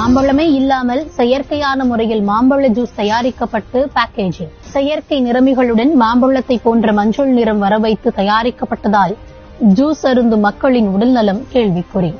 மாம்பழமே இல்லாமல் செயற்கையான முறையில் மாம்பழ ஜூஸ் தயாரிக்கப்பட்டு பேக்கேஜிங் செயற்கை நிறமிகளுடன் மாம்பழத்தை போன்ற மஞ்சள் நிறம் வர வைத்து தயாரிக்கப்பட்டதால் ஜூஸ் அருந்து மக்களின் உடல்நலம் கேள்விக்குறி.